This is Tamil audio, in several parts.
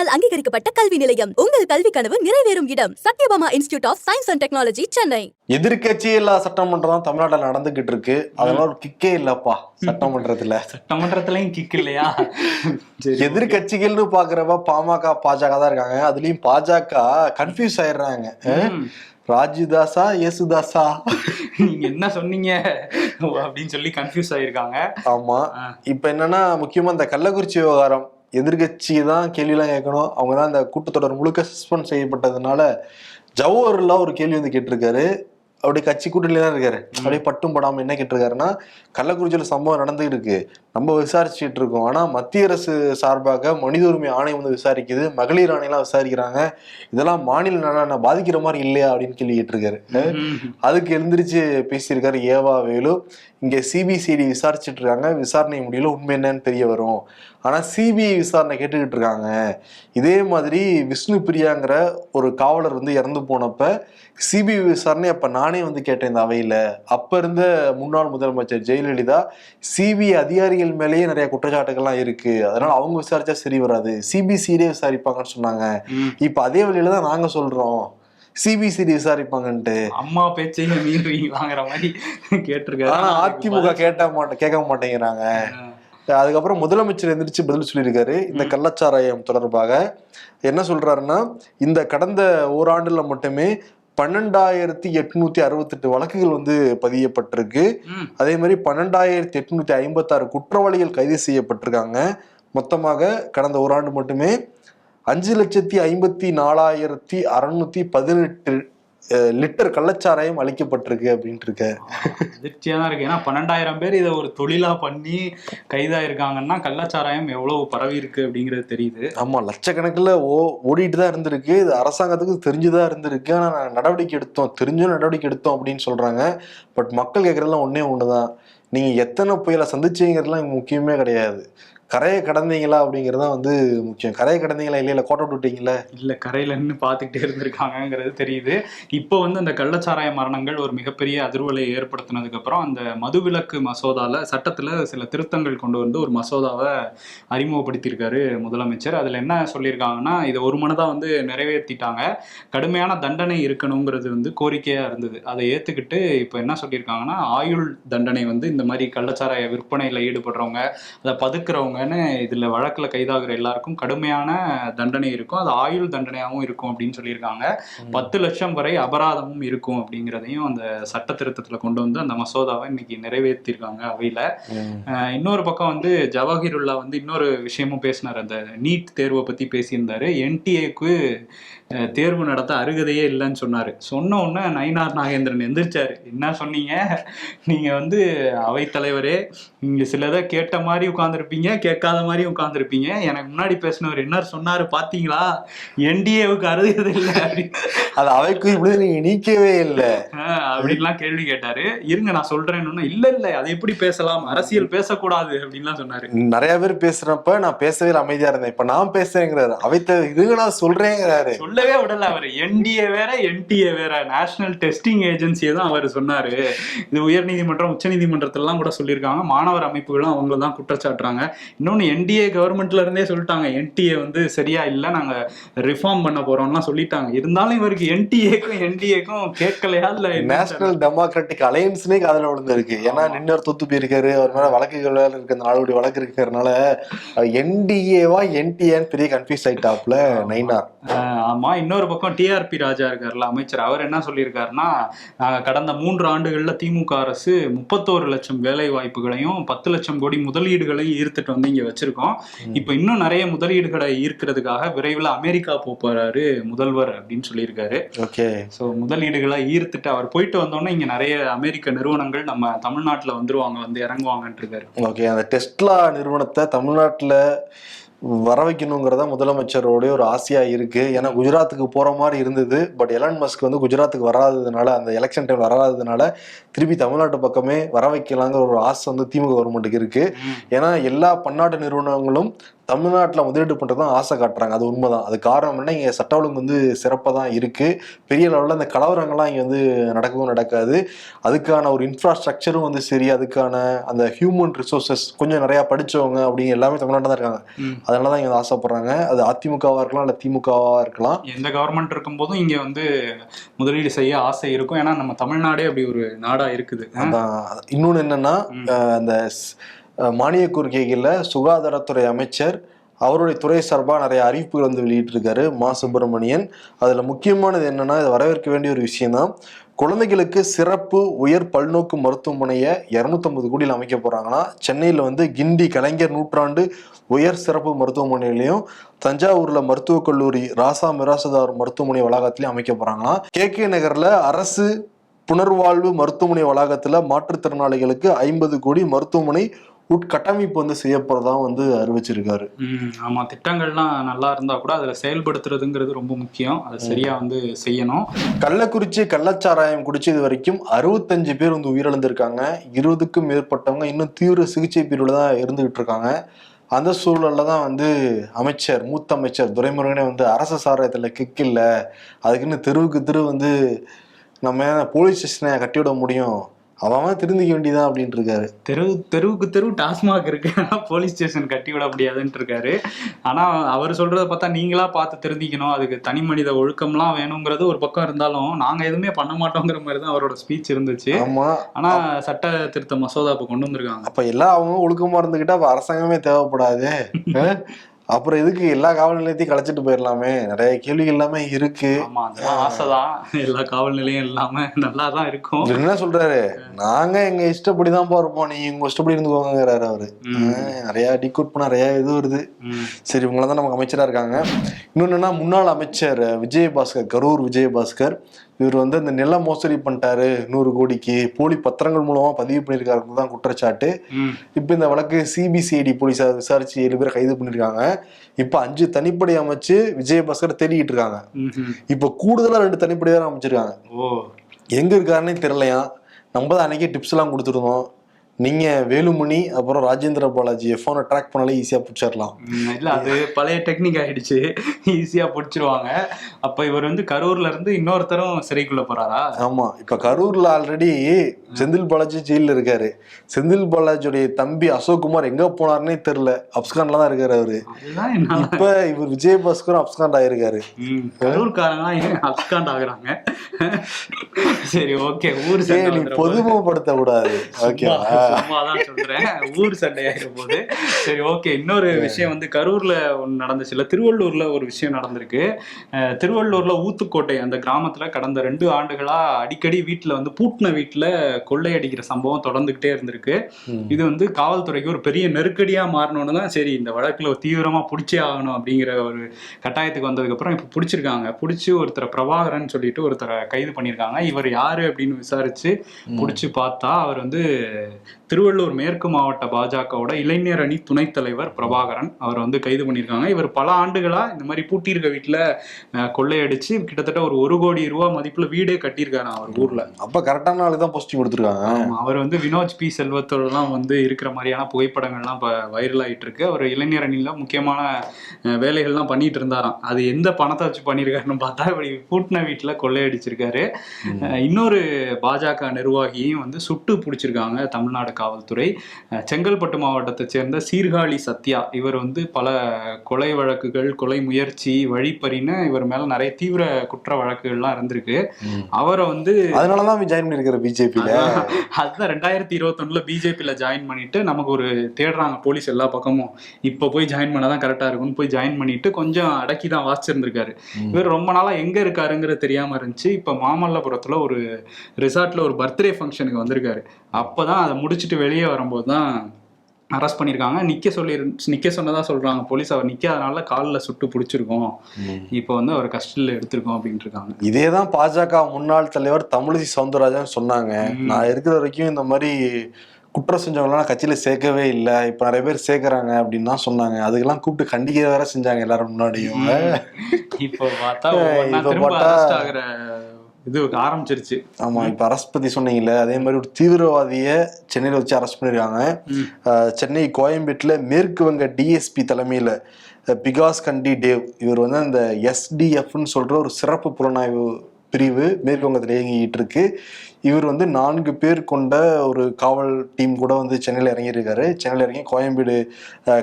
அரசால் அங்கீகரிக்கப்பட்ட கல்வி நிலையம். உங்கள் கல்வி கனவு நிறைவேறும் இடம். Sathyabama institute of science and technology Chennai எதிர்க்கட்சி இல்லா சட்டமன்றம் தான் தமிழ்நாட்டில் நடந்துகிட்டு இருக்கு. அதெல்லாம் ஒரு கிக்கே இல்லப்பா சட்டமன்றத்துல. சட்டமன்றத்திலயும் கிக் இல்லையா? எதிர்கட்சிகள்னு பாக்குறப்ப பாமக பாஜக தான் இருக்காங்க. அதுலயும் பாஜக கன்ஃபியூஸ் ஆயிடுறாங்க. ராஜிதாசா யேசுதாசா? நீங்க என்ன சொன்னீங்க? அப்படின்னு சொல்லி கன்ஃபியூஸ் ஆயிருக்காங்க. ஆமா. இப்ப என்னன்னா முக்கியமா இந்த கள்ளக்குறிச்சி விவகாரம். எதிர்கட்சி தான் கேள்வியெல்லாம் கேட்கணும். அவங்க தான் இந்த கூட்டத்தொடர் முழுக்க சஸ்பெண்ட் செய்யப்பட்டதுனால ஜவஹர்லா ஒரு கேள்வி வந்து கேட்டிருக்காரு. அப்படியே கட்சி கூட்டணியில தான் இருக்காரு. அப்படியே பட்டும் படாம என்ன கேட்டிருக்காருன்னா கள்ளக்குறிச்சியில சம்பவம் நடந்துகிட்டு இருக்கு நம்ம விசாரிச்சுட்டு இருக்கோம். ஆனா மத்திய அரசு சார்பாக மனித உரிமை ஆணையம் வந்து விசாரிக்குது. மகளிர் ஆணையெல்லாம் விசாரிக்கிறாங்க. இதெல்லாம் மாநில பாதிக்கிற மாதிரி இல்லையா அப்படின்னு கேள்வி கேட்டிருக்காரு. அதுக்கு எழுந்திருச்சு பேசியிருக்காரு ஏவா வேலு. இங்க சிபிசிஐடி விசாரிச்சுட்டு இருக்காங்க. விசாரணை முடியல. உண்மை என்னன்னு தெரிய வரும். ஆனா சிபிஐ விசாரணை கேட்டுக்கிட்டு இருக்காங்க. இதே மாதிரி விஷ்ணு பிரியாங்கிற ஒரு காவலர் வந்து இறந்து போனப்ப சிபிஐ விசாரணை அப்ப நானே வந்து கேட்டேன் இந்த அவையில. அப்ப இருந்த முன்னாள் முதலமைச்சர் ஜெயலலிதா சிபிஐ அதிகாரிகள் மேலேயே நிறைய குற்றச்சாட்டுகள்லாம் இருக்கு. அதனால அவங்க விசாரிச்சா சரி வராது. சிபிசிஐடியே விசாரிப்பாங்கன்னு சொன்னாங்க. இப்ப அதே வழியில தான் நாங்க சொல்றோம். சிபிசிஐடி விசாரிப்பாங்கன்ட்டு. அம்மா பேச்சையும் மீறுவீங்களாங்கிற மாதிரி கேட்டிருக்காரு. ஆனா அதிமுக கேட்ட மாட்ட கேட்க மாட்டேங்கிறாங்க. அதுக்கப்புறம் முதலமைச்சர் எந்திரிச்சு பதில் சொல்லியிருக்காரு. இந்த கள்ளச்சாராயம் தொடர்பாக என்ன சொல்றாருன்னா இந்த கடந்த ஓராண்டுல மட்டுமே பன்னெண்டாயிரத்தி எட்நூத்தி அறுபத்தெட்டு வழக்குகள் வந்து பதியப்பட்டிருக்கு. அதே மாதிரி பன்னெண்டாயிரத்தி எட்நூத்தி ஐம்பத்தாறு குற்றவாளிகள் கைது செய்யப்பட்டிருக்காங்க. மொத்தமாக கடந்த ஓராண்டு மட்டுமே அஞ்சு லட்சத்தி ஐம்பத்தி நாலாயிரத்தி அறுநூத்தி பதினெட்டு லிட்டர் கள்ளச்சாராயம் அளிக்கப்பட்டிருக்கு அப்படின்ட்டு இருக்க அதிர்ச்சியா தான் இருக்கு. ஏன்னா பன்னெண்டாயிரம் பேர் இதை ஒரு தொழிலா பண்ணி கைதாயிருக்காங்கன்னா கள்ளச்சாராயம் எவ்வளவு பரவி இருக்கு அப்படிங்கிறது தெரியுது. ஆமா லட்சக்கணக்கில் ஓ ஓடிட்டு தான் இருந்திருக்கு. இது அரசாங்கத்துக்கு தெரிஞ்சுதான் இருந்திருக்கு. ஆனா நாங்க நடவடிக்கை எடுத்தோம். தெரிஞ்சும் நடவடிக்கை எடுத்தோம் அப்படின்னு சொல்றாங்க. பட் மக்கள் கேட்கறதுலாம் ஒண்ணே ஒண்ணுதான். நீங்க எத்தனை புயலை சந்திச்சீங்கிறதுலாம் முக்கியமே கிடையாது. கரையை கடந்தீங்களா அப்படிங்கிறது தான் வந்து முக்கியம். கரையை கடந்தீங்களா இல்லையா? இல்லை கோட்டை விட்டுட்டீங்களா இல்லை கரையில நின்று பார்த்துக்கிட்டே இருந்திருக்காங்கங்கிறது தெரியுது. இப்போ வந்து அந்த கள்ளச்சாராய மரணங்கள் ஒரு மிகப்பெரிய அதிர்வலை ஏற்படுத்தினதுக்கப்புறம் அந்த மதுவிலக்கு மசோதாவில் சட்டத்தில் சில திருத்தங்கள் கொண்டு வந்து ஒரு மசோதாவை அறிமுகப்படுத்தியிருக்காரு முதலமைச்சர். அதில் என்ன சொல்லியிருக்காங்கன்னா இதை ஒரு மனதாக வந்து நிறைவேற்றிட்டாங்க. கடுமையான தண்டனை இருக்கணுங்கிறது வந்து கோரிக்கையாக இருந்தது. அதை ஏற்றுக்கிட்டு இப்போ என்ன சொல்லியிருக்காங்கன்னா ஆயுள் தண்டனை வந்து இந்த மாதிரி கள்ளச்சாராய விற்பனையில் ஈடுபடுறவங்க அதை பதுக்குறவங்கன்னு இதுல வழக்குல கைதாகிற எல்லாருக்கும் கடுமையான தண்டனை இருக்கும். அது ஆயுள் தண்டனையாகவும் இருக்கும் அப்படின்னு சொல்லியிருக்காங்க. பத்து லட்சம் வரை அபராதமும் இருக்கும் அப்படிங்கிறதையும் அந்த சட்ட திருத்தத்துல கொண்டு வந்து அந்த மசோதாவை இன்னைக்கு நிறைவேற்றிருக்காங்க அவையில. இன்னொரு பக்கம் வந்து ஜவாஹிருல்லா வந்து இன்னொரு விஷயமும் பேசினார். அந்த நீட் தேர்வை பத்தி பேசியிருந்தாரு. என்டிஏக்கு தேர்வு நடத்த அருகதையே இல்லைன்னு சொன்னாரு. சொன்ன உடனே நயினார் நாகேந்திரன் எந்திரிச்சாரு. என்ன சொன்னீங்க? நீங்க வந்து அவைத்தலைவரே நீங்க சிலதை கேட்ட மாதிரி உட்காந்துருப்பீங்க கேட்காத மாதிரி உட்காந்துருப்பீங்க எனக்கு முன்னாடி பேசினவர் என்ன சொன்னாரு பாத்தீங்களா? என்டிஏவுக்கு அருகதை இல்லை. அப்படின்னு அது அவைக்கு நீங்க நீக்கவே இல்லை. அப்படின்லாம் கேள்வி கேட்டாரு. இருங்க நான் சொல்றேன்னு இல்ல இல்ல அதை எப்படி பேசலாம்? அரசியல் பேசக்கூடாது அப்படின்லாம் சொன்னாரு. நிறைய பேர் பேசுறப்ப நான் பேசவே அமைதியா இருந்தேன். இப்ப நான் பேசுறேங்கிறாரு. அவைத்த இதுங்க நான் சொல்றேங்கிறாரு. சொல்லவே விடல அவர். என்டிஏ வேற என்டிஏ வேற. நேஷனல் டெஸ்டிங் ஏஜென்சியை தான் அவர் சொன்னாரு. இது உயர்நீதிமன்றம் உச்சநீதிமன்றத்திலாம் கூட சொல்லியிருக்காங்க. மாணவர் அமைப்புகளும் அவங்கள தான் குற்றச்சாட்டுறாங்க. இன்னொன்னு என்டிஏ கவர்மெண்ட்ல இருந்தே சொல்லிட்டாங்க. என்டிஏ வந்து சரியா இல்ல நாங்க ரிஃபார்ம் பண்ண போறோம்லாம் சொல்லிட்டாங்க. இருந்தாலும் இவருக்கு என்டிஏக்கும் என்டிஏக்கும் கேட்கலையா இல்ல. நேஷனல் டெமோக்ராட்டிக் அலையன்ஸ்னே காதல விழுந்திருக்கு. ஏன்னா நின்னர் தொத்து போயிருக்காரு. அவர் மேல வழக்குகள் வேற இருக்கு. அந்த நாளுடைய வழக்கு இருக்கிறதுனால என்டிஏவா என்டிஏன்னு பெரிய கன்ஃபியூஸ் ஆயிட்டாப்ல ஆஹ் ஆமா. இன்னொரு பக்கம் டிஆர்பி ராஜா இருக்கார்ல அமைச்சர். அவர் என்ன சொல்லியிருக்காருன்னா கடந்த மூன்று ஆண்டுகள்ல திமுக அரசு முப்பத்தோரு லட்சம் வேலை வாய்ப்புகளையும் பத்து லட்சம் கோடி முதலீடுகளையும் ஈர்த்துட்டு வந்து இங்க வச்சிருக்கோம். இப்ப இன்னும் நிறைய முதலீடுகளை ஈர்க்கிறதுக்காக விரைவில் அமெரிக்கா போறாரு முதல்வர் அப்படின்னு சொல்லியிருக்காரு. ஓகே. ஸோ முதலீடுகளை ஈர்த்துட்டு அவர் போயிட்டு வந்தோன்னே இங்க நிறைய அமெரிக்க நிறுவனங்கள் நம்ம தமிழ்நாட்டுல வந்துருவாங்க வந்து இறங்குவாங்கன்ட்டு இருக்காரு. ஓகே. அந்த டெஸ்ட்லா நிறுவனத்தை தமிழ்நாட்டுல வர வைக்கணுங்கிறதா முதலமைச்சரோடைய ஒரு ஆசையா இருக்கு. ஏன்னா குஜராத்துக்கு போற மாதிரி இருந்தது. பட் எலான் மஸ்க் வந்து குஜராத்துக்கு வராததுனால அந்த எலெக்ஷன் டைம் வராததுனால திருப்பி தமிழ்நாட்டு பக்கமே வர வைக்கலாங்கிற ஒரு ஆசை வந்து திமுக கவர்மெண்ட்டுக்கு இருக்கு. ஏன்னா எல்லா பன்னாட்டு நிறுவனங்களும் தமிழ்நாட்டுல முதலீடு பண்றது தான் ஆசை காட்டுறாங்க. அது உண்மைதான். அது காரணம் என்ன? இங்க சட்ட ஒழுங்கு வந்து சிறப்பாக தான் இருக்கு. பெரிய லெவலில் இந்த கலவரங்கள்லாம் இங்க வந்து நடக்கவும் நடக்காது. அதுக்கான ஒரு இன்ஃப்ராஸ்ட்ரக்சரும் வந்து சரி. அதுக்கான அந்த ஹியூமன் ரிசோர்சஸ் கொஞ்சம் நிறைய படிச்சவங்க அப்படிங்க எல்லாமே தமிழ்நாட்டில் தான் இருக்காங்க. அதனால தான் இங்க வந்து ஆசைப்படுறாங்க. அது அதிமுகவா இருக்கலாம் இல்ல திமுகவா இருக்கலாம். எந்த கவர்மெண்ட் இருக்கும்போதும் இங்க வந்து முதலீடு செய்ய ஆசை இருக்கும். ஏன்னா நம்ம தமிழ்நாடே அப்படி ஒரு நாடா இருக்குது. அதான். இன்னொன்னு என்னன்னா அந்த மானிய கோரிக்கைகளில் சுகாதாரத்துறை அமைச்சர் அவருடைய துறை சார்பாக நிறைய அறிவிப்புகள் வந்து வெளியிட்டிருக்காரு மா. சுப்பிரமணியன். அதில் முக்கியமானது என்னென்னா இது வரவேற்க வேண்டிய ஒரு விஷயம்தான். குழந்தைகளுக்கு சிறப்பு உயர் பல்நோக்கு மருத்துவமனையை இரநூத்தம்பது கோடியில் அமைக்க போகிறாங்கன்னா சென்னையில் வந்து கிண்டி கலைஞர் நூற்றாண்டு உயர் சிறப்பு மருத்துவமனையிலையும் தஞ்சாவூரில் மருத்துவக் கல்லூரி ராசா மிராசுதார் மருத்துவமனை வளாகத்திலையும் அமைக்க போகிறாங்கன்னா கே. கே. நகரில் அரசு புனர்வாழ்வு மருத்துவமனை வளாகத்தில் மாற்றுத்திறனாளிகளுக்கு ஐம்பது கோடி மருத்துவமனை உட்கட்டமைப்பு வந்து செய்ய போறதா வந்து அறிவிச்சிருக்காரு. ஆமா திட்டங்கள்லாம் நல்லா இருந்தா கூட அதுல செயல்படுத்துறதுங்கிறது ரொம்ப முக்கியம். அதை சரியா வந்து செய்யணும். கள்ளக்குறிச்சி கள்ளச்சாராயம் குடிச்சது வரைக்கும் அறுபத்தஞ்சு பேர் வந்து உயிரிழந்திருக்காங்க. இருபதுக்கும் மேற்பட்டவங்க இன்னும் தீவிர சிகிச்சை பிரிவுல தான் இருந்துகிட்டு இருக்காங்க. அந்த சூழல்ல தான் வந்து அமைச்சர் மூத்த அமைச்சர் துரைமுருகனே வந்து அரசு சாராயத்துல கிக் இல்ல. அதுக்குன்னு தெருவுக்கு தெரு வந்து நம்ம போலீஸ் ஸ்டேஷனை கட்டிவிட முடியும்? அவன் திருந்திக்க வேண்டியதான் அப்படின்ட்டு இருக்காரு தெரு தெருவுக்கு தெரு டாஸ்மாக் இருக்கு. ஆனா போலீஸ் ஸ்டேஷன் கட்டி விட முடியாதுன்ட்டு இருக்காரு ஆனா அவர் சொல்றத பார்த்தா நீங்களா பார்த்து தெரிஞ்சுக்கணும் அதுக்கு தனி மனித ஒழுக்கம்லாம் வேணுங்கிறது ஒரு பக்கம் இருந்தாலும் நாங்க எதுவுமே பண்ண மாட்டோங்கிற மாதிரி தான் அவரோட ஸ்பீச் இருந்துச்சு. ஆமா. ஆனா சட்ட திருத்த மசோதா இப்ப கொண்டு வந்திருக்காங்க. அப்ப எல்லாம் அவங்க ஒழுக்கமா இருந்துகிட்டா அப்ப அரசாங்கமே தேவைப்படாது. அப்புறம் எதுக்கு எல்லா காவல் நிலையத்தையும் கலைச்சிட்டு போயிடலாமே நிறைய கேள்விகள் எல்லாமே இருக்கு. ஆசைதான். எல்லா காவல் நிலையம் இல்லாம நல்லா தான் இருக்கும் என்ன சொல்றாரு? நாங்க எங்க இஷ்டப்படிதான் இருப்போம். நீங்க உங்க இஷ்டப்படி இருந்துக்கோங்கிறாரு அவரு. நிறைய டிகோட் பண்ண நிறைய இது வருது. சரி இவங்கள தான் நமக்கு அமைச்சரா இருக்காங்க. இன்னொன்னு முன்னாள் அமைச்சர் விஜயபாஸ்கர் கரூர் விஜயபாஸ்கர் இவர் வந்து இந்த நில மோசடி பண்ணிட்டாரு நூறு கோடிக்கு. போலி பத்திரங்கள் மூலமா பதிவு பண்ணியிருக்காரு தான் குற்றச்சாட்டு. இப்போ இந்த வழக்கு சிபிசிஐடி போலீஸார் விசாரிச்சு ஏழு பேர் கைது பண்ணிருக்காங்க இப்போ அஞ்சு தனிப்படை அமைச்சு விஜயபாஸ்கர் தேடிட்டு இருக்காங்க. இப்போ கூடுதலா ரெண்டு தனிப்படை வேற அமைச்சிருக்காங்க. ஓ. எங்க இருக்காருன்னே தெரியலையா? நம்ம தான் அன்னைக்கே டிப்ஸ் எல்லாம் கொடுத்துருந்தோம். நீங்க வேலுமணி அப்புறம் ராஜேந்திர பாலாஜி ஃபோனை ட்ராக் பண்ணாலே ஈஸியா பிடிச்சிடலாம் இல்ல அது பழைய டெக்னிக் ஆயிடுச்சு. ஈஸியா புடிச்சிருவாங்க. அப்ப இவர் வந்து கரூர்ல இருந்து இன்னொருத்தரும் சிறைக்குள்ள போறாரா? ஆமா இப்ப கரூர்ல ஆல்ரெடி செந்தில் பாலாஜி ஜெயில இருக்காரு. செந்தில் பாலாஜியுடைய தம்பி அசோக்குமார் எங்க போனாருன்னே தெரியல. அப்ஸ்கான்ல தான் இருக்காரு அவரு. இப்ப இவர் விஜயபாஸ்கரும் அப்ஸ்காண்ட் ஆயிருக்காரு. அப்காண்ட் ஆகுறாங்க? சரி ஓகே ஊர் சண்டை ஏய், நீ வந்துற போது- பொதுமைப்படுத்த கூடாது. ஓகேவா சும்மாதான் சொல்றேன். ஊர் சண்டை ஆகிற போது சரி ஓகே. இன்னொரு விஷயம் வந்து கரூர்ல ஒண்ணு நடந்துச்சு. இல்ல திருவள்ளூர்ல ஒரு விஷயம் நடந்திருக்கு. திருவள்ளூர்ல ஊத்துக்கோட்டை அந்த கிராமத்துல கடந்த ரெண்டு ஆண்டுகளா அடிக்கடி வீட்டுல வந்து பூட்டின வீட்டுல கொள்ளையடிக்கிற சம்பவம் தொடர்ந்துகிட்டே இருந்திருக்கு. இது வந்து காவல்துறைக்கு ஒரு பெரிய நெருக்கடியா மாறணும்னு தான் சரி இந்த வழக்குல தீவிரமா பிடிச்சே ஆகணும் அப்படிங்கிற ஒரு கட்டாயத்துக்கு வந்ததுக்கு அப்புறம் இப்ப பிடிச்சிருக்காங்க. பிடிச்சி ஒருத்தரை பிரபாகரன் சொல்லிட்டு ஒருத்தரை கைது பண்ணியிருக்காங்க. இவர் யாரு அப்படின்னு விசாரிச்சு பிடிச்சி பார்த்தா அவர் வந்து திருவள்ளூர் மேற்கு மாவட்ட பாஜகவோட இளைஞர் அணி துணைத் தலைவர் பிரபாகரன் அவர் வந்து கைது பண்ணியிருக்காங்க. இவர் பல ஆண்டுகளா இந்த மாதிரி பூட்டியிருக்க வீட்டுல கொள்ளையடிச்சு கிட்டத்தட்ட ஒரு ஒரு கோடி ரூபாய் மதிப்புல வீடே கட்டியிருக்காரு அவர் ஊர்ல. அப்ப கரெக்டான ஆளுக்கு தான் போஸ்டிங் கொடுத்துருக்காங்க. அவர் வந்து வினோஜ் பி. செல்வத்தோடலாம் வந்து இருக்கிற மாதிரியான புகைப்படங்கள்லாம் இப்போ வைரல் ஆயிட்டு இருக்கு அவர் இளைஞர் அணியில முக்கியமான வேலைகள்லாம் பண்ணிட்டு இருந்தாராம். அது எந்த பணத்தை வச்சு பண்ணியிருக்காருன்னு பார்த்தா இப்படி பூட்டின வீட்டில் கொள்ளையடிச்சிருக்காரு. இன்னொரு பாஜக நிர்வாகியையும் வந்து சுட்டு பிடிச்சிருக்காங்க தமிழ்நாடு காவல்துறை அஹ், செங்கல்பட்டு மாவட்டத்தை சேர்ந்த சீர்காழி சத்யா இவர் வந்து பல கொலை வழக்குகள் கொலை முயற்சி வழிப்பறின்னு இவர் மேல நிறைய தீவிர குற்ற வழக்குகள்லாம் இருந்திருக்கு. அவரை வந்து அதனாலதான் ஜாயின் பண்ணிருக்கிற பிஜேபியில. அதுதான் ரெண்டாயிரத்தி இருபத்தொன்னுல பிஜேபியில ஜாயின் பண்ணிட்டு நமக்கு ஒரு தேடுறாங்க போலீஸ் எல்லா பக்கமும். இப்ப போய் ஜாயின் பண்ணாதான் கரெக்டா இருக்கும்னு போய் ஜாயின் பண்ணிட்டு கொஞ்சம் அடக்கி தான் வாசிச்சிருந்திருக்காரு இவர் ரொம்ப நாளா எங்க இருக்காருங்கிறது தெரியாம இருந்துச்சு. இப்ப மாமல்லபுரத்துல ஒரு ரிசார்ட்ல ஒரு பர்த்டே ஃபங்க்ஷனுக்கு வந்திருக்காரு. அப்பதான் அதை முடிச்சுட்டு வெளியே வரும்போது தான் அரெஸ்ட் பண்ணியிருக்காங்க. நிக்க சொல்லி நிக்க சொன்னதா சொல்றாங்க. போலீஸ் அவர் நிக்காதனால காலில் சுட்டு பிடிச்சிருக்கோம். இப்போ வந்து அவர் கஸ்டடியில் எடுத்திருக்கோம் அப்படின்ட்டு இருக்காங்க இதேதான் பாஜக முன்னாள் தலைவர் தமிழிசை சவுந்தரராஜன் சொன்னாங்க. நான் இருக்கிற வரைக்கும் இந்த மாதிரி குற்றம் செஞ்சவங்களாம் கட்சியில சேர்க்கவே இல்லை. இப்ப நிறைய பேர் சேர்க்கறாங்க அப்படின்னு தான் சொன்னாங்க. அதுக்கெல்லாம் கூப்பிட்டு கண்டிக்க வேற செஞ்சாங்க எல்லாரும் முன்னாடியும். இப்போ பார்த்தா இது ஆரம்பிச்சிருச்சு. ஆமா இப்ப அரெஸ்ட் பத்தி சொன்னீங்கல்ல அதே மாதிரி ஒரு தீவிரவாதிய சென்னையில வச்சு அரெஸ்ட் பண்ணிருக்காங்க. சென்னை கோயம்பேட்டுல மேற்கு வங்க டிஎஸ்பி தலைமையில பிகாஸ் கண்டி டேவ். இவர் வந்து அந்த எஸ்டிஎஃப்னு சொல்ற ஒரு சிறப்பு புலனாய்வு பிரிவு மேற்கு வங்கத்தில் இயங்கிட்டு இருக்கு. இவர் வந்து நான்கு பேர் கொண்ட ஒரு காவல் டீம் கூட வந்து சென்னையில் இறங்கியிருக்காரு. சென்னையில் இறங்கி கோயம்பேடு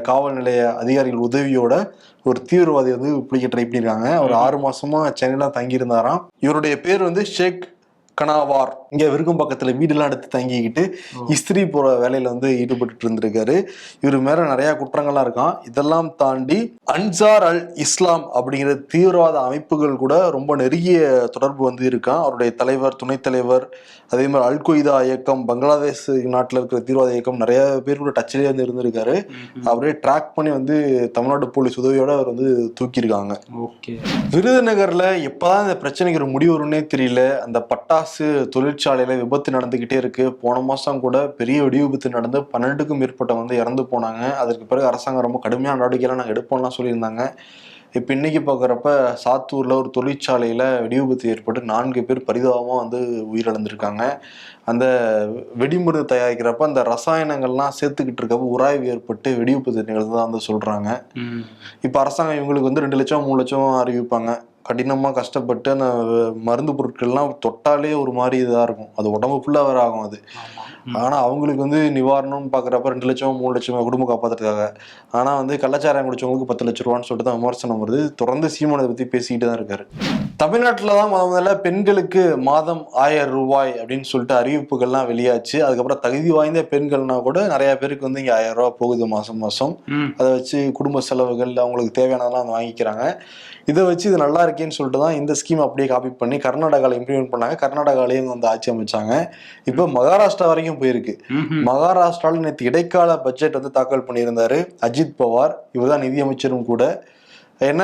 காவல் நிலைய அதிகாரிகள் உதவியோட ஒரு தீவிரவாதி வந்து பிடிக்க ட்ரை பண்ணியிருக்காங்க. அவர் ஆறு மாசமா சென்னையில தங்கியிருந்தாராம். இவருடைய பேர் வந்து ஷேக் கனாவார் இங்க விருகம் பக்கத்துல வீடெல்லாம் எடுத்து தங்கிக்கிட்டு இஸ்திரி போற வேலையில வந்து ஈடுபட்டு இருந்திருக்காரு இவர் மேல நிறைய குற்றங்கள்லாம் இருக்கான் இதெல்லாம் தாண்டி அன்சார் அல் இஸ்லாம் அப்படிங்கிற தீவிரவாத அமைப்புகள் கூட ரொம்ப நெருங்கிய தொடர்பு வந்து இருக்கான் அவருடைய தலைவர் துணைத் தலைவர் அதே மாதிரி அல் கொய்தா இயக்கம் பங்களாதேஷ் நாட்டில் இருக்கிற தீவிரவாத இயக்கம் நிறைய பேர் கூட டச்சிலே வந்து இருந்திருக்காரு. அவரே ட்ராக் பண்ணி வந்து தமிழ்நாடு போலீஸ் உதவியோட அவர் வந்து தூக்கியிருக்காங்க. விருதுநகர்ல எப்பதான் இந்த பிரச்சனைக்கு ஒரு முடிவு வரும்னே தெரியல. அந்த பட்டாசு தொழிற்சாலையில விபத்து நடந்துகிட்டே இருக்கு. போன மாசம் கூட பெரிய வெடி விபத்து நடந்து பன்னெண்டுக்கும் மேற்பட்ட வந்து இறந்து போனாங்க. அதற்கு பிறகு அரசாங்கம் ரொம்ப கடுமையான நடவடிக்கைலாம் நாங்கள் எடுப்போம்லாம் சொல்லியிருந்தாங்க. இப்போ இன்னைக்கு பார்க்குறப்ப சாத்தூர்ல ஒரு தொழிற்சாலையில வெடி விபத்து ஏற்பட்டு நான்கு பேர் பரிதாபமாக வந்து உயிரிழந்திருக்காங்க. அந்த வெடிமருந்து தயாரிக்கிறப்ப அந்த ரசாயனங்கள்லாம் சேர்த்துக்கிட்டு இருக்கப்ப உராய்வு ஏற்பட்டு வெடி விபத்து நிகழ்ந்ததா வந்து சொல்றாங்க. ம். இப்போ அரசாங்கம் இவங்களுக்கு வந்து ரெண்டு லட்சம் மூணு லட்சம் அறிவிப்பாங்க. கடினமாக கஷ்டப்பட்டு அந்த மருந்து பொருட்கள்லாம் தொட்டாலே ஒரு மாதிரி இதாக இருக்கும். அது உடம்பு ஃபுல்லாக வேற ஆகும் அது. ஆனால் அவங்களுக்கு வந்து நிவாரணம்னு பார்க்குறப்ப ரெண்டு லட்சம் மூணு லட்சம் குடும்பம் காப்பாற்றுறதுக்காக ஆனால் வந்து கள்ளச்சாராயம் குடிச்சவங்களுக்கு பத்து லட்ச ரூபான்னு சொல்லிட்டு தான் விமர்சனம் வருது. தொடர்ந்து சீமானதை பற்றி பேசிக்கிட்டு தான் இருக்காரு. தமிழ்நாட்டில் தான் முத முதல்ல பெண்களுக்கு மாதம் ஆயிரம் ரூபாய் அப்படின்னு சொல்லிட்டு அறிவிப்புகள்லாம் வெளியாச்சு. அதுக்கப்புறம் தகுதி வாய்ந்த பெண்கள்னா கூட நிறைய பேருக்கு வந்து இங்கே ஆயிரம் ரூபாய் போகுது மாதம் மாதம். அதை வச்சு குடும்ப செலவுகள் அவங்களுக்கு தேவையானதெல்லாம் வந்து வாங்கிக்கிறாங்க. இதை வச்சு இது நல்லா இருக்கேன்னு சொல்லிட்டு தான் இந்த ஸ்கீம் அப்படியே காப்பி பண்ணி கர்நாடகாவில் இம்ப்ளிமெண்ட் பண்ணாங்க. கர்நாடகாலையும் வந்து ஆட்சி அமைச்சாங்க. இப்போ மகாராஷ்டிரா வரைக்கும் போயிருக்கு. மகாராஷ்டிராவில் நேற்று இடைக்கால பட்ஜெட் வந்து தாக்கல் பண்ணியிருந்தாரு. அஜித் பவார் இவர் தான் நிதியமைச்சரும் கூட. என்ன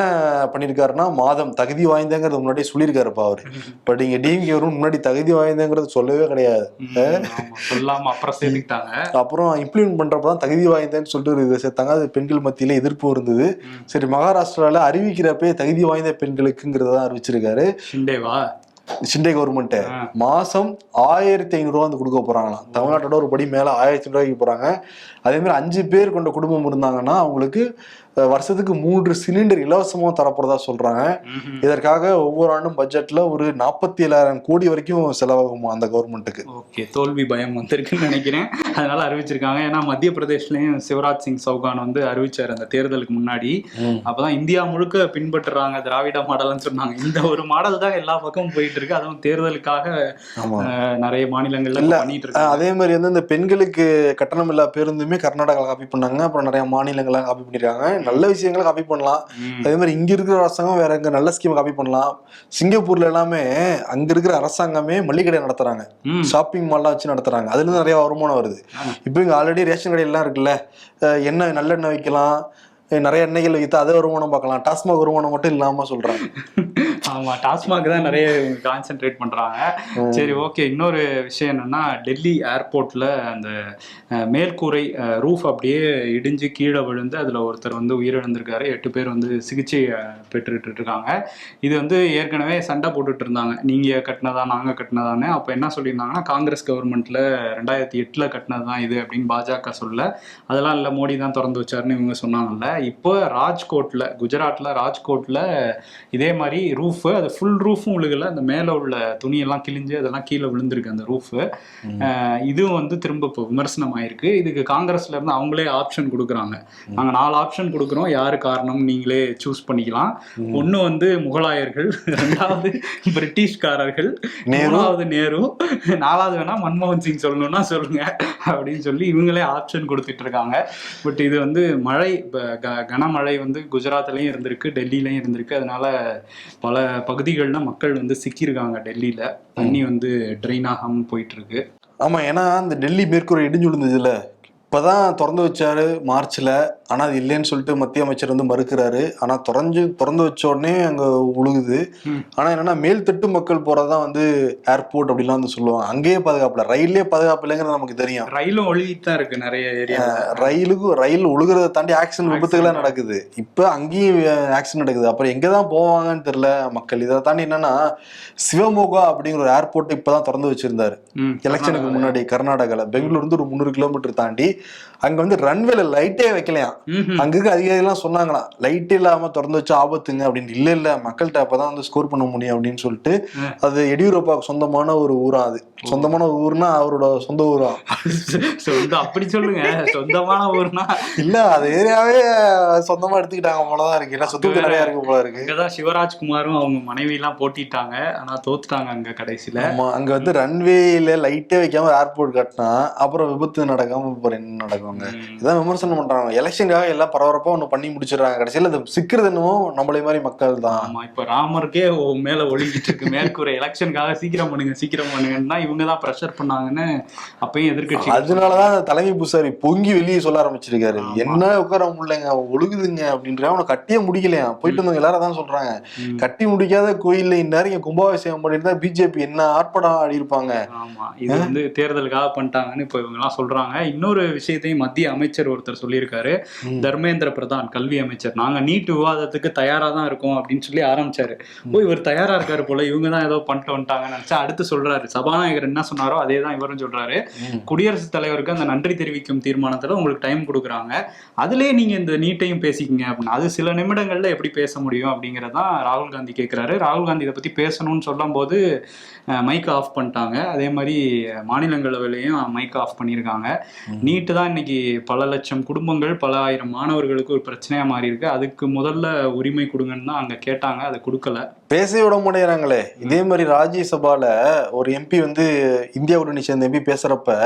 பண்ணியிருக்காருன்னா மாதம் தகுதி வாய்ந்தங்கிறது முன்னாடி சொல்லியிருக்காருப்பா அவர். பட் இங்க டிஎம்கே வரும் முன்னாடி தகுதி வாய்ந்தங்கிறது சொல்லவே கிடையாது. சொல்லாம அப்புறம் சேர்த்துக்கிட்டாங்க. அப்புறம் இம்ப்ளிமெண்ட் பண்றப்ப தான் தகுதி வாய்ந்தேன்னு சொல்லிட்டு ஒரு இதை சேர்த்தாங்க. அது பெண்கள் மத்தியில எதிர்ப்பு இருந்தது. சரி மகாராஷ்டிரால அறிவிக்கிறப்பே தகுதி வாய்ந்த பெண்களுக்குங்கிறத தான் அறிவிச்சிருக்காரு. ஷிண்டே கவர்மெண்ட். மாசம் ஆயிரத்தி ஐநூறு ரூபா வந்து கொடுக்க போறாங்களாம். தமிழ்நாட்டோட ஒரு படி மேல ஆயிரத்தி ரூபாய்க்கு போறாங்க. அதே மாதிரி அஞ்சு பேர் கொண்ட குடும்பம் இருந்தாங்கன்னா அவங்களுக்கு வருஷத்துக்கு மூன்று சிலிண்டர் இலவசமா தரப்போறதா சொல்றாங்க. இதற்காக ஒவ்வொரு ஆண்டும் பட்ஜெட்ல ஒரு நாற்பத்தி ஏழாயிரம் கோடி வரைக்கும் செலவாகுமா அந்த கவர்மெண்ட்டுக்கு ஓகே தோல்வி பயம் வந்திருக்குன்னு நினைக்கிறேன். அதனால அறிவிச்சிருக்காங்க. ஏன்னா மத்திய பிரதேஷ்லயும் சிவராஜ் சிங் சௌகான் வந்து அறிவிச்சார் அந்த தேர்தலுக்கு முன்னாடி. அப்பதான் இந்தியா முழுக்க பின்பற்றுறாங்க திராவிட மாடல்னு சொன்னாங்க. இந்த ஒரு மாடல் தான் எல்லா பக்கமும் போயிட்டு இருக்கு அதுவும் தேர்தலுக்காக நிறைய மாநிலங்கள்ல பண்ணிட்டு ஆஹ் இருக்காங்க அதே மாதிரி வந்து இந்த பெண்களுக்கு கட்டணம் இல்லா பேருந்துமே கர்நாடகாவில் காப்பி பண்ணாங்க. அப்புறம் நிறைய மாநிலங்கள்லாம் காப்பி பண்ணிருக்காங்க. நல்ல விஷயங்களை காப்பி பண்ணலாம். அதே மாதிரி இங்க இருக்கிற அரசாங்கம் வேற எங்க நல்ல ஸ்கீம் காப்பி பண்ணலாம். சிங்கப்பூர்ல எல்லாமே அங்க இருக்கிற அரசாங்கமே மளிகை கடை நடத்துறாங்க. ஷாப்பிங் மால்லாம் வச்சு நடத்துறாங்க. அதுல இருந்து நிறைய வருமானம் வருது. இப்போ இங்கே ஆல்ரெடி ரேஷன் கடையெல்லாம் இருக்குல்ல எண்ணெய் நல்லெண்ணெய் வைக்கலாம். நிறைய எண்ணெய்கள் வைத்தா அதை வருமானம் பார்க்கலாம். டாஸ்மாக் வருமானம் மட்டும் இல்லாமல் சொல்றாங்க. ஆமா டாஸ்மாக் தான் நிறைய கான்சென்ட்ரேட் பண்றாங்க. சரி ஓகே இன்னொரு விஷயம் என்னன்னா டெல்லி ஏர்போர்ட்ல அந்த மேல்கூரை ரூஃப் அப்படியே இடிஞ்சு கீழே விழுந்து அதுல ஒருத்தர் வந்து உயிரிழந்திருக்காரு. எட்டு பேர் வந்து சிகிச்சை பெற்றுட்டு இருக்காங்க இது வந்து ஏற்கனவே சண்டை போட்டுட்டு இருந்தாங்க. நீங்க கட்டினதா நாங்க கட்டினதான்னு. அப்ப என்ன சொல்லியிருந்தாங்கன்னா காங்கிரஸ் கவர்மெண்ட்ல ரெண்டாயிரத்தி எட்டுல கட்டினது தான் இது அப்படின்னு பாஜக சொல்ல. அதெல்லாம் இல்லை மோடி தான் திறந்து வச்சாருன்னு இவங்க சொன்னாங்கல்ல. இப்போ ராஜ்கோட்ல குஜராத்ல ராஜ்கோட்ல இதே மாதிரி ரூஃப் அது ஃபுல் ரூஃபும் விழுகல அந்த மேலே உள்ள துணியெல்லாம் கிழிஞ்சு அதெல்லாம் கீழே விழுந்திருக்கு அந்த ரூஃபு இதுவும் வந்து திரும்ப இப்போ விமர்சனம் ஆயிருக்கு. இதுக்கு காங்கிரஸ்ல இருந்து அவங்களே ஆப்ஷன் கொடுக்குறாங்க. நாங்க நாலு ஆப்ஷன் கொடுக்குறோம். யாரு காரணம் நீங்களே சூஸ் பண்ணிக்கலாம். ஒண்ணு வந்து முகலாயர்கள் ரெண்டாவது பிரிட்டிஷ்காரர்கள். மூணாவது நேரு நாலாவது வேணா மன்மோகன் சிங் சொல்லணும்னா சொல்லுங்க அப்படின்னு சொல்லி இவங்களே ஆப்ஷன் கொடுத்துட்டு இருக்காங்க. பட் இது வந்து மழை கனமழை வந்து குஜராத்லயும் இருந்திருக்கு டெல்லியிலயும் இருந்திருக்கு. அதனால பல பகுதிகள்ல மக்கள் வந்து சிக்கியிருக்காங்க டெல்லியில. தண்ணி வந்து ட்ரெயின் ஆகாம போயிட்டு இருக்கு ஆமா ஏன்னா அந்த டெல்லி மேற்கூரை இடிஞ்சு விழுந்ததுல இப்பதான் திறந்து வச்சாரு மார்ச்ல. ஆனா அது இல்லைன்னு சொல்லிட்டு மத்திய அமைச்சர் வந்து மறுக்கிறாரு. ஆனா திறஞ்சு திறந்து வச்ச உடனே அங்க உழுகுது. ம். ஆனா என்னன்னா மேல்தட்டு மக்கள் போறதான் வந்து ஏர்போர்ட் அப்படிலாம் வந்து சொல்லுவாங்க. அங்கேயே பாதுகாப்பு இல்லை ரயிலே பாதுகாப்பு இல்லைங்கிறது நமக்கு தெரியும். ரயிலும் தான் இருக்கு நிறைய ஏரியா ரயிலுக்கு ரயில் ஒழுகுறத தாண்டி ஆக்சிடென்ட் விபத்துகளா நடக்குது. இப்ப அங்கேயும் ஆக்சிடென்ட் நடக்குது. அப்புறம் எங்க தான் போவாங்கன்னு தெரியல மக்கள். இதை தாண்டி என்னன்னா சிவமோகா அப்படிங்கிற ஒரு ஏர்போர்ட் இப்பதான் திறந்து வச்சிருந்தாரு. எலெக்ஷனுக்கு முன்னாடி கர்நாடகால. பெங்களூர் இருந்து ஒரு முந்நூறு கிலோமீட்டர் தாண்டி அங்க வந்து ரன்வேல லைட்டே வைக்கலையாம். அங்க இருக்க அதிகாரிலாம் சொன்னாங்களாம் லைட் இல்லாம திறந்து வச்சா ஆபத்துங்க அப்படின்னு. இல்ல இல்ல மக்கள்கிட்ட அப்பதான் வந்து ஸ்கோர் பண்ண முடியும் அப்படின்னு சொல்லிட்டு. அது எடியூரப்பாவுக்கு சொந்தமான ஒரு ஊரா அது. சொந்தமான ஒரு ஊர்னா அவரோட சொந்த ஊரா. அப்படி சொல்லுங்க. சொந்தமான ஊர்னா. இல்ல அது ஏரியாவே சொந்தமா எடுத்துக்கிட்டாங்க போலதான் இருக்கு. இல்ல சொத்து நிறைய இருக்கு போல இருக்கு. அங்கதான் சிவராஜ்குமாரும் அவங்க மனைவி எல்லாம் போட்டிட்டாங்க. ஆனா தோத்துட்டாங்க அங்க கடைசியில. ஆமா அங்க வந்து ரன்வேல லைட்டே வைக்காம ஏர்போர்ட் கட்டினா அப்புறம் விபத்து நடக்காம அப்புறம் என்ன நடக்குவாங்க ம். இதான் விமர்சனம் பண்றாங்க. எலெக்ஷனுக்காக எல்லாம் பரபரப்பா ஒண்ணு பண்ணி முடிச்சிடுறாங்க. கடைசியில அது சிக்கிறது என்னமோ நம்மளே மாதிரி மக்கள் தான். ஆமா இப்ப ராமருக்கே மேல ஒளிஞ்சிட்டு இருக்கு. மேற்கூரை எலெக்ஷனுக்காக சீக்கிரம் பண்ணுங்க சீக்கிரம் பண்ணுங்கன்னா இவங்க தான் ப்ரெஷர் பண்ணாங்கன்னு அப்பயும் எதிர்கட்சி அதனாலதான் தலைமை பூசாரி பொங்கி வெளியே சொல்ல ஆரம்பிச்சிருக்காரு. என்ன உட்கார முடியலங்க? ஒழுகுதுங்க. அப்படின்ற அவனை கட்டியே முடிக்கலையா? போயிட்டு வந்தவங்க எல்லாரும் தான் சொல்றாங்க. கட்டி முடிக்காத கோயில்ல இந்நேரம் இங்க கும்பாபிஷேகம் பண்ணிட்டு தான் பிஜேபி என்ன ஆர்ப்பாட்டம் ஆடி இருப்பாங்க ஆமா இது வந்து தேர்தலுக்காக பண்ணிட்டாங்கன்னு இப்ப இவங்க எல்லாம் சொல்றாங்க. இன்னொரு விஷயத்தையும் மத்திய அமைச்சர் ஒருத்தர் சொல்லியிருக்காரு. தர்மேந்திர பிரதான் கல்வி அமைச்சர். நாங்க நீட் விவாதத்துக்கு தயாரா தான் இருக்கோம் அப்படின்னு சொல்லி ஆரம்பிச்சாரு. ஓ இவர் தயாரா இருக்காரு போல இவங்க தான் ஏதோ பண்ணிட்டு வந்துட்டாங்கன்னு நினைச்சா அடுத்து சொல்றாரு. சபாநாயகர் என்ன சொன்னாரோ அதே தான் இவரும் சொல்றாரு. குடியரசுத் தலைவருக்கு அந்த நன்றி தெரிவிக்கும் தீர்மானத்துல உங்களுக்கு டைம் கொடுக்குறாங்க. அதுலயே நீங்க இந்த நீட்டையும் பேசிக்கிங்க அப்படின்னு. அது சில நிமிடங்கள்ல எப்படி பேச முடியும் அப்படிங்கறதான் ராகுல் காந்தி கேட்கிறாரு ராகுல் காந்தி இதை பத்தி பேசணும்னு சொல்லும் போது மைக் ஆஃப் பண்ணிட்டாங்க. அதே மாதிரி மாநிலங்களவையிலையும் மைக் ஆஃப் பண்ணியிருக்காங்க. நீட்டு தான் இன்னைக்கு பல லட்சம் குடும்பங்கள் பல ஆயிரம் மாணவர்களுக்கு ஒரு பிரச்சனையா மாறி இருக்கு. அதுக்கு முதல்ல உரிமை கொடுங்கன்னு தான் அங்க கேட்டாங்க. அதை கொடுக்கல. பேசவே விட மாட்டேங்கிறாங்களே. இதே மாதிரி ராஜ்யசபால ஒரு எம்பி வந்து இந்தியா கூட்டணி சேர்ந்த எம்பி பேசுறப்ப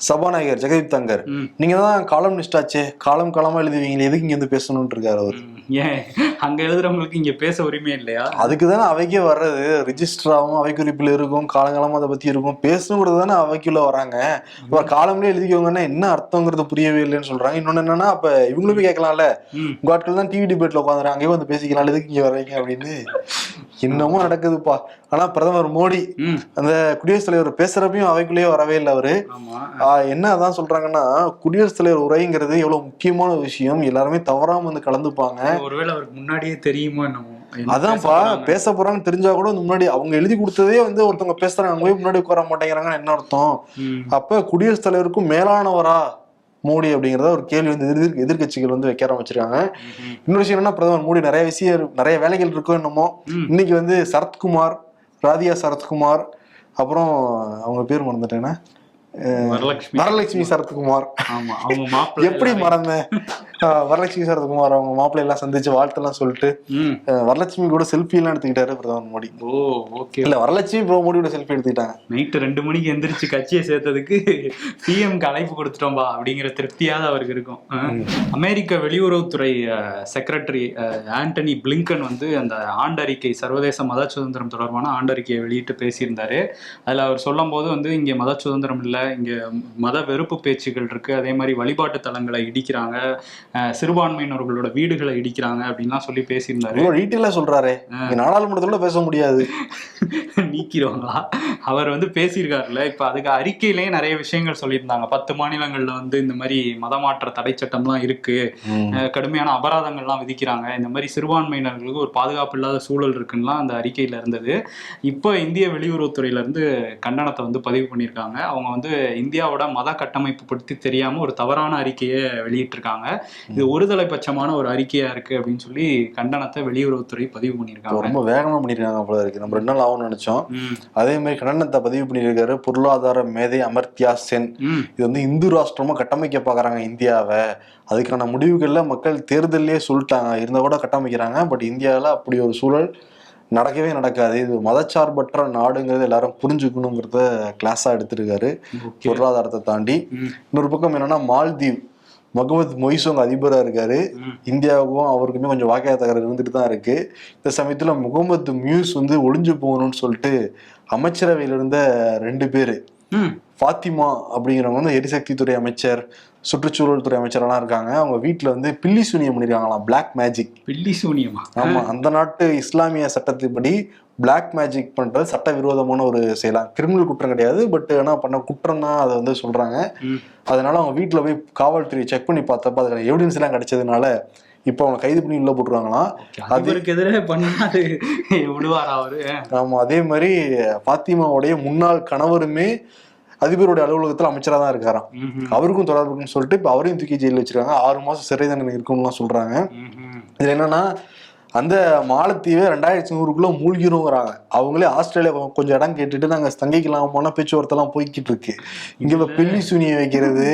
சபாநாயகர் ஜெகதீப் தங்கர். நீங்க தான் காலம் நிஷ்டாச்சே காலம் காலமா எழுதுவீங்களே. எதுக்கு இங்க வந்து பேசணும்னு இருக்காரு அவர்? ஏன்? அங்க எழுதுறவங்களுக்கு இங்க பேச உரிமை இல்லையா? அதுக்கு தானே அவைக்கே வர்றது. ரிஜிஸ்டராகவும் அவை குறிப்பில் இருக்கும் காலங்காலமா அதை பத்தி இருக்கும். பேசணுங்கிறது தானே அவைக்குள்ள வராங்க. இப்ப காலம்லயே எழுதிக்கோங்கன்னா என்ன அர்த்தங்கிறது புரியவே இல்லைன்னு சொல்றாங்க. இன்னொன்னு என்னன்னா அப்ப இவங்களும் போய் கேட்கலாம்ல. உங்க ஆட்கள் தான் டிவி டிபேட்ல உட்காந்துறாங்க அங்கேயே வந்து பேசிக்கலாம் எதுக்கு இங்க வர்றீங்க அப்படின்னு. இன்னமும் நடக்குதுப்பா. ஆனா பிரதமர் மோடி அந்த குடியரசுத் தலைவர் பேசுறப்பையும் அவைக்குள்ளேயே வரவே இல்லை அவரு. என்ன அதான் சொல்றாங்கன்னா குடியரசுத் தலைவர் உரைங்கிறது எவ்வளவு முக்கியமான விஷயம். எல்லாருமே தவறாம வந்து கலந்துப்பாங்க. ஒருவேளை அவருக்கு முன்னாடியே தெரியுமோ என்னமோ. என்ன அதான்ப்பா பேச போறாங்க? பேச போறான்னு தெரிஞ்சா கூட முன்னாடி அவங்க எழுதி கொடுத்ததே வந்து ஒருத்தவங்க பேசுறாங்க. போய் முன்னாடி உட்கார மாட்டேங்கிறாங்கன்னு என்ன அர்த்தம். அப்ப குடியரசுத் தலைவருக்கும் மேலானவரா மோடி அப்படிங்கறத ஒரு கேள்வி வந்து எதிர் எதிர்கட்சிகள் வந்து வைக்க ஆரம்பிச்சிருக்காங்க. இன்னொரு விஷயம் என்னன்னா பிரதமர் மோடி நிறைய விஷயம் நிறைய வேலைகள் இருக்கோ என்னமோ. இன்னைக்கு வந்து சரத்குமார் ராதியா சரத்குமார் அப்புறம் அவங்க பேர் மறந்துட்டேன்னா வரலட்சுமி. வரலட்சுமி சரத்குமார். ஆமா அவங்க எப்படி மறந்தேன்? வரலட்சுமி சரத்குமார் அவங்க மாப்பிள்ளை எல்லாம் சந்திச்சு வாழ்த்தெல்லாம் சொல்லிட்டு வரலட்சுமி கூட செல்ஃபி எல்லாம் எடுத்துக்கிட்டாரு பிரதமர் மோடி. ஓ ஓகே. இல்ல வரலட்சுமி இப்போ மோடியோட செல்ஃபி எடுத்துக்கிட்டாங்க. நைட்டு ரெண்டு மணிக்கு எந்திரிச்சு கட்சியை சேர்த்ததுக்கு பிஎம்க்கு அழைப்பு கொடுத்துட்டோம்பா அப்படிங்கிற திருப்தியாவது அவருக்கு இருக்கும். அமெரிக்க வெளியுறவுத்துறை செக்ரட்டரி ஆண்டனி பிளிங்கன் வந்து அந்த ஆண்டறிக்கை சர்வதேச மத சுதந்திரம் தொடர்பான ஆண்டறிக்கையை வெளியிட்டு பேசியிருந்தாரு. அதுல அவர் சொல்லும் போது வந்து இங்க மத சுதந்திரம் இல்ல இங்க மத வெறுப்பு பேச்சுகள் இருக்கு அதே மாதிரி வழிபாட்டு தலங்களை இடிக்கிறாங்க சிறுபான்மையினர்களோட வீடுகளை இடிக்கிறாங்க அப்படின்லாம் சொல்லி பேசியிருந்தாரு. டீட்டெயிலா சொல்றாரு. இங்க நாடாளுமன்றத்துல பேச முடியாது. நீக்கிடுவாங்களா? அவர் வந்து பேசியிருக்காருல்ல. இப்ப அதுக்கு அறிக்கையிலேயே நிறைய விஷயங்கள் சொல்லியிருந்தாங்க. பத்து மாநிலங்கள்ல வந்து இந்த மாதிரி மதமாற்ற தடை சட்டம்லாம் இருக்கு. கடுமையான அபராதங்கள்லாம் விதிக்கிறாங்க. இந்த மாதிரி சிறுபான்மையினர்களுக்கு ஒரு பாதுகாப்பு இல்லாத சூழல் இருக்குன்னுலாம் அந்த அறிக்கையில இருந்தது. இப்போ இந்திய வெளியுறவுத்துறையில இருந்து கண்டனத்தை வந்து பதிவு பண்ணியிருக்காங்க. அவங்க வந்து இந்தியாவோட மத கட்டமைப்பு பற்றி தெரியாம ஒரு தவறான அறிக்கையை வெளியிட்டிருக்காங்க. இது ஒருதலை பட்சமான ஒரு அறிக்கையா இருக்கு அப்படின்னு சொல்லி கண்டனத்தை வெளியுறவுத்துறை பதிவு பண்ணியிருக்காங்க. ரொம்ப வேகமா பண்ணிருக்காங்க போல இருக்கு. நம்ம ரெண்டு நாள் ஆகும்னு நினைச்சோம். அதே மாதிரி கண்டனத்தை பதிவு பண்ணியிருக்காரு பொருளாதார மேதை அமர்த்தியா சென். இது வந்து இந்து ராஷ்டிரமா கட்டமைக்க பாக்குறாங்க இந்தியாவை. அதுக்கான முடிவுகள்ல மக்கள் தேர்தலே சொல்லிட்டாங்க. இருந்தா கூட கட்டமைக்கிறாங்க. பட் இந்தியாவில் அப்படி ஒரு சூழல் நடக்கவே நடக்காது. இது மதச்சார்பற்ற நாடுங்கிறது எல்லாரும் புரிஞ்சுக்கணுங்கிறத கிளாஸா எடுத்திருக்காரு. பொருளாதாரத்தை தாண்டி. இன்னொரு பக்கம் என்னன்னா மால்தீவ். முகமது மொய்சோங் அதிபரா இருக்காரு. இந்தியாவுக்கும் அவருக்குமே கொஞ்சம் வாக்கிய தகராறு இருந்துட்டு தான் இருக்கு. இந்த சமயத்துல முகமது மியூஸ் வந்து ஒளிஞ்சு போகணும்னு சொல்லிட்டு அமைச்சரவையில இருந்த ரெண்டு பேரு ஃபாத்திமா அப்படிங்கிறவங்க வந்து எரிசக்தி துறை அமைச்சர் சுற்றுச்சூழல் துறை அமைச்சரெல்லாம் இருக்காங்க. அவங்க வீட்டுல வந்து பில்லி சூனியம் பண்ணிருக்காங்களாம் பிளாக் மேஜிக் பில்லி சூனியமா? ஆமா அந்த நாட்டு இஸ்லாமிய சட்டத்தின்படி பிளாக் மேஜிக் பண்றது சட்டவிரோதமான ஒரு செயலாம் கிரிமினல் குற்றம் கிடையாது பட் ஆனா பண்ண குற்றம் தான் அதை வந்து சொல்றாங்க. ம். அதனால அவங்க வீட்டுல போய் காவல்துறை செக் பண்ணி பார்த்தப்ப அதுக்கான எவிடன்ஸ் எல்லாம் கிடைச்சதுனால இப்போ அவங்க கைது பண்ணி உள்ள போட்டுருவாங்களாம் அதிபருக்கு எதிரே பண்ணாரு விடுவாரா அவரு? ஆமா அதே மாதிரி பாத்திமாவுடைய முன்னாள் கணவருமே அதிபருடைய அலுவலகத்துல அமைச்சரா தான் இருக்காராம். அவருக்கும் தொடர்பு இருக்குன்னு சொல்லிட்டு இப்போ அவரையும் தூக்கி ஜெயிலில் வச்சிருக்காங்க. ஆறு மாசம் சிறை தண்டனை இருக்கும்லாம் சொல்றாங்க. ம்ஹும். இதுல என்னன்னா அந்த மாலத்தீவை ரெண்டாயிரத்தி நூறுக்குள்ள மூழ்கிருங்கிறாங்க. அவங்களே ஆஸ்திரேலியா கொஞ்சம் இடம் கேட்டுட்டு நாங்க தங்கிக்கலாம் போனா பேச்சுவார்த்தைலாம் போய்கிட்டு இருக்கு இங்க பில்லி சூனியை வைக்கிறது.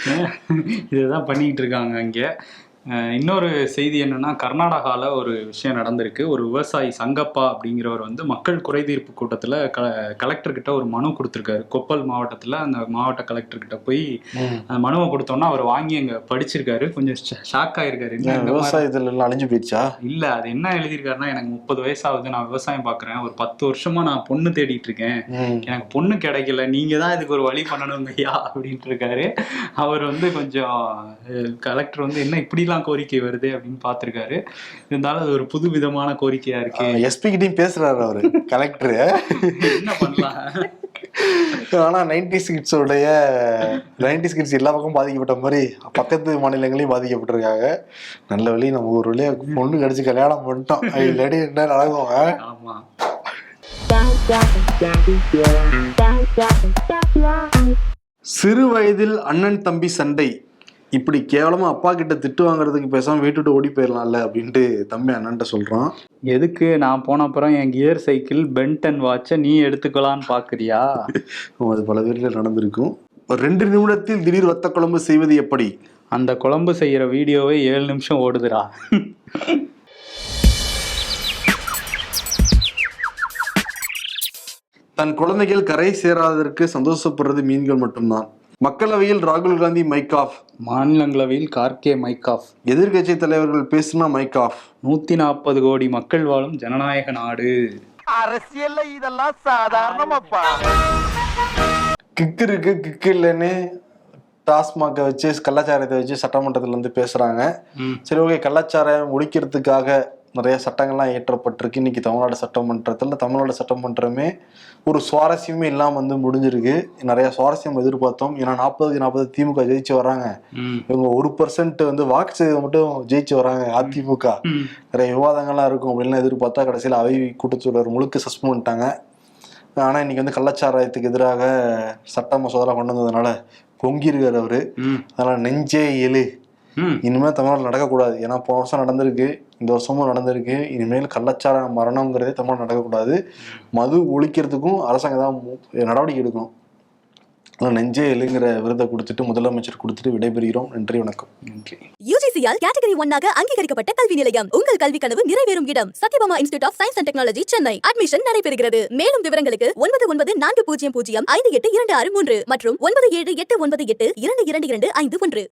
இதுதான் பண்ணிட்டு இருக்காங்க அங்க இன்னொரு செய்தி என்னன்னா கர்நாடகால ஒரு விஷயம் நடந்திருக்கு. ஒரு விவசாயி சங்கப்பா அப்படிங்கிறவர் வந்து மக்கள் குறைதீர்ப்பு கூட்டத்துல க கலெக்டர் கிட்ட ஒரு மனு கொடுத்திருக்காரு. கொப்பல் மாவட்டத்துல அந்த மாவட்ட கலெக்டர் கிட்ட போய் அந்த மனுவை கொடுத்தோன்னா அவர் வாங்கி அங்க படிச்சிருக்காரு. கொஞ்சம் ஷாக் ஆயிருக்காரு. என்ன விவசாயத்துல எல்லாம் அழிஞ்சு போயிடுச்சா? இல்ல அது என்ன எழுதியிருக்காருன்னா எனக்கு முப்பது வயசாகுது நான் விவசாயம் பாக்குறேன். ஒரு பத்து வருஷமா நான் பொண்ணு தேடிட்டு இருக்கேன். எனக்கு பொண்ணு கிடைக்கல நீங்க தான் இதுக்கு ஒரு வழி பண்ணணும் ஐயா அப்படின்ட்டு இருக்காரு. அவர் வந்து கொஞ்சம் கலெக்டர் வந்து என்ன இப்படிலாம் கோரிக்கை வருது அப்படின்னு பார்த்திருக்காரு. இருந்தாலும் அது ஒரு புது விதமான கோரிக்கையா இருக்கு. எஸ்பி கிட்டயும் பேசுறாரு அவரு கலெக்டர் என்ன பண்ணலாம்? ஆனா நைன்டி கிட்ஸோடைய நைன்டி கிட்ஸ் எல்லா பக்கமும் பாதிக்கப்பட்ட மாதிரி பக்கத்து மாநிலங்களையும் பாதிக்கப்பட்டிருக்காங்க. நல்ல வழி நம்ம ஒரு வழியா பொண்ணு கிடைச்சு கல்யாணம் பண்ணிட்டோம். இல்லாடி என்ன நடக்கும்? ஆமா. சிறு வயதில் அண்ணன் தம்பி சண்டை. இப்படி கேவலமா அப்பா கிட்ட திட்டு வாங்குறதுக்கு பேசாம வீட்டுட்டு ஓடி போயிடலாம்ல அப்படின்ட்டு தம்பி அண்ணன்ட்ட சொல்றான். எதுக்கு? நான் போன அப்புறம் என் கியர் சைக்கிள் பென்டன் வாட்சை நீ எடுத்துக்கலான்னு பாக்குறியா? அது பல பேர்ல நடந்திருக்கும். ஒரு ரெண்டு நிமிடத்தில் திடீர் வத்த குழம்பு செய்வது எப்படி? அந்த குழம்பு செய்யற வீடியோவே ஏழு நிமிஷம் ஓடுதுடா. தன் குழந்தைகள் கரை சேராததற்கு சந்தோஷப்படுறது மீன்கள் மட்டும்தான். மக்களவையில் ராகுல் காந்தி மைக் ஆஃப் மாநிலங்களவையில் கார்கே மைக் ஆஃப் எதிர்க்கட்சி தலைவர்கள் பேசினா மைக் ஆஃப் நூத்தி நாற்பது கோடி மக்கள் வாழும் ஜனநாயக நாடு. அரசியல்ல இதெல்லாம் சாதாரணமாப்பா. கிக்கு இருக்கு கிக்கு இல்லைன்னு டாஸ்மாகை வச்சு கள்ளச்சாரத்தை வச்சு சட்டமன்றத்துல இருந்து பேசுறாங்க. சரி ஓகே கள்ளச்சாரம் ஒழிக்கிறதுக்காக நிறைய சட்டங்கள்லாம் இயற்றப்பட்டிருக்கு இன்னைக்கு தமிழ்நாடு சட்டமன்றத்தில் தமிழ்நாடு சட்டமன்றமே ஒரு சுவாரஸ்யமே இல்லாம வந்து முடிஞ்சிருக்கு நிறைய சுவாரஸ்யம் எதிர்பார்த்தோம் ஏன்னா நாற்பதுக்கு நாற்பது திமுக ஜெயிச்சு வராங்க. இவங்க ஒரு பர்சன்ட் வந்து வாக்கு சதவீதம் மட்டும் ஜெயிச்சு வராங்க அதிமுக. நிறைய விவாதங்கள்லாம் இருக்கும் அப்படின்னு எதிர்பார்த்தா கடைசியில் அவை கூட்டத்தொடர் முழுக்க சஸ்பெண்ட் பண்ணிட்டாங்க ஆனா இன்னைக்கு வந்து கள்ளச்சாராயத்துக்கு எதிராக சட்ட மசோதா கொண்டு வந்ததுனால பொங்கியிருக்காரு அவரு. அதனால நெஞ்சே எழு. இனிமேல் தமிழ்நாடு நடக்கக்கூடாது. ஏன்னா போன வருஷம் நடந்திருக்கு. இந்த வருஷமும் நடந்திருக்கு. இனிமேல் கள்ளச்சார மரணங்கிறதே தமிழ்நாடு நடக்கக்கூடாது. மது ஒழிக்கிறதுக்கும் அரசாங்கம் தான் நடவடிக்கை எடுக்கணும். அதனால நெஞ்சே எழுங்கிற விருதை கொடுத்துட்டு முதலமைச்சர் கொடுத்துட்டு விடைபெறுகிறோம். நன்றி வணக்கம். நன்றி. யூஜிசியால் கேட்டகரி ஒன்னாக அங்கீகரிக்கப்பட்ட கல்வி நிலையம். உங்கள் கல்வி கனவு நிறைவேறும் இடம். Sathyabama institute of science and technology Chennai admission நடைபெறுகிறது. மேலும் விவரங்களுக்கு ஒன்பது ஒன்பது நான்கு பூஜ்ஜியம் பூஜ்ஜியம் ஐந்து எட்டு இரண்டு ஆறு மூன்று மற்றும் ஒன்பது ஏழு எட்டு ஒன்பது எட்டு இரண்டு இரண்டு இரண்டு ஐந்து ஒன்று.